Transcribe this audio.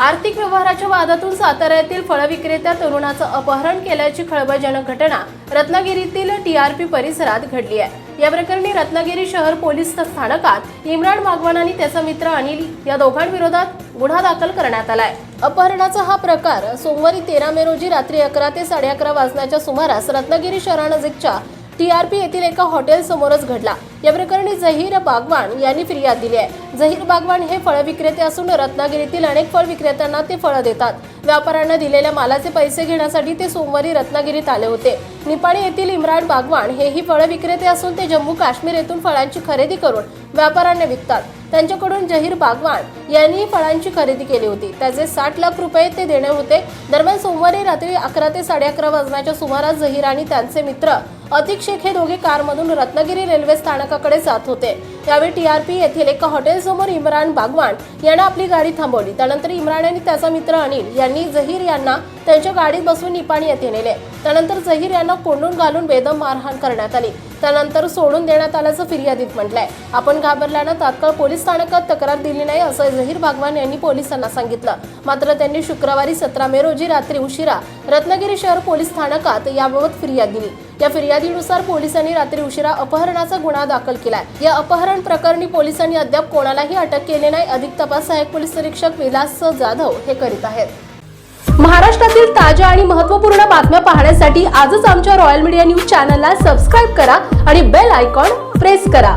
आर्थिक व्यवहाराच्या वादातून साताऱ्यातील फळ विक्रेत्या तरुणाचं अपहरण केल्याची खळबळजनक घटना रत्नागिरीतील टीआरपी परिसरात घडली आहे. या प्रकरणी रत्नागिरी शहर पोलीस स्थानकात इम्रान मागवान आणि त्याचा मित्र अनिल या दोघांविरोधात गुन्हा दाखल करण्यात आलाय. अपहरणाचा हा प्रकार सोमवारी तेरा मे रोजी रात्री अकरा ते साडे अकरा वाजण्याच्या सुमारास रत्नागिरी शहरानजीकच्या टीआरपी येथील एका हॉटेल समोरच घडला. या प्रकरणी जहीर बागवान यांनी फिर्याद दिली आहे. जहीर बागवान हे फळ विक्रेते असून रत्नागिरीतील अनेक फळ विक्रेत्यांना ते फळं देतात. व्यापाऱ्यांना दिलेल्या मालाचे पैसे घेण्यासाठी ते सोमवारी रत्नागिरीत आले होते. निपाणी येथील इम्रान बागवान हेही फळ विक्रेते असून ते जम्मू काश्मीर येथून फळांची खरेदी करून व्यापाऱ्यांना विकतात. त्यांच्याकडून जहीर बागवान यांनी फळांची खरेदी केली होती. त्याचे साठ लाख रुपये ते देणे होते. दरम्यान सोमवारी रात्री अकरा ते साडे अकरा वाजण्याच्या सुमारास जहीर आणि त्यांचे मित्र अतिक शेख हे दोघे कारमधून रत्नागिरी रेल्वे स्थानकाकडे जात होते. यावेळी टीआरपी येथील एका हॉटेलसमोर इम्रान बागवान यांना आपली गाडी थांबवली. त्यानंतर इम्रान आणि त्याचा मित्र अनिल यांनी जहीर यांना त्यांच्या गाडीत बसवून निपाणी येथे नेले. त्यानंतर जहीर यांना कोंडून घालून बेदम मारहाण करण्यात आली. त्यानंतर सोडून देण्यात आल्याचं फिर्यादीत म्हटलंय. आपण घाबरल्यानं तात्काळ पोलीस स्थानकात तक्रार दिली नाही असं जहीर बागवान यांनी पोलिसांना सांगितलं. मात्र त्यांनी शुक्रवारी सतरा मे रोजी रात्री उशिरा रत्नागिरी शहर पोलीस स्थानकात याबाबत फिर्याद दिली. या फिर्यादीनुसार पोलिसांनी रात्री उशिरा अपहरणाचा गुन्हा दाखल केलाय. या अपहरण प्रकरणी पोलिसांनी अद्याप कोणालाही अटक केली नाही. अधिक तपास सहाय्यक पोलीस निरीक्षक विलास जाधव हे करीत आहेत. महाराष्ट्रातील ताज्या आणि महत्त्वपूर्ण बातम्या पाहण्यासाठी आजच आमच्या रॉयल मीडिया न्यूज चॅनलला सबस्क्राईब करा आणि बेल आयकॉन प्रेस करा.